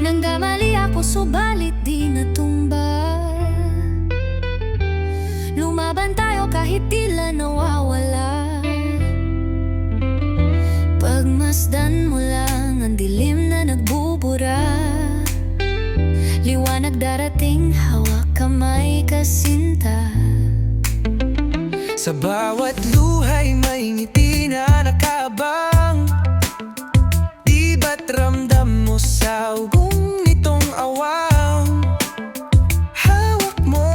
Nagkamali ako subalit di natumba Lumaban tayo kahit tila nawawala. Pagmasdan mo lang ang dilim na nagbubura. Liwanag darating, hawak kamay kasinta. Sa bawat luhay ugong nitong awang Hawak mo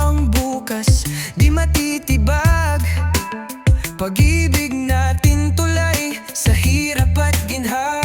ang bukas, di matitibag. Pag-ibig natin tulay sa hirap at ginhawa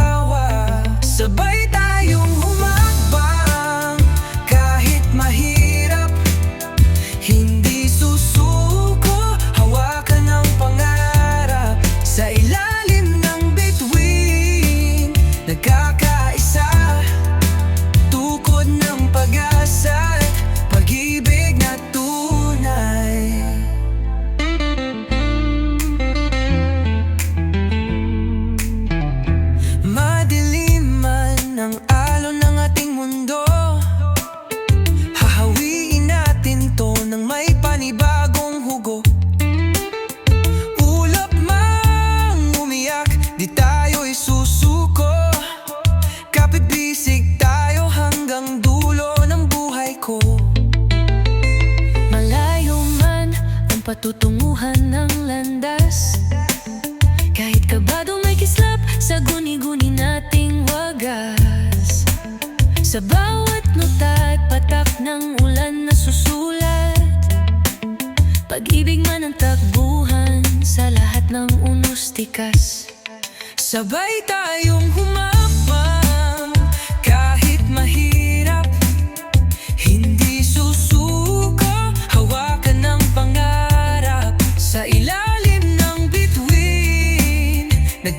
ang patutunguhan ng landas. Kahit kabado may kislap sa guni-guni nating wagas. Sa bawat nota at patak ng ulan na susulat. Pag-ibig man ang takbuhan sa lahat ng unos tikas. Sabay tayong humabang The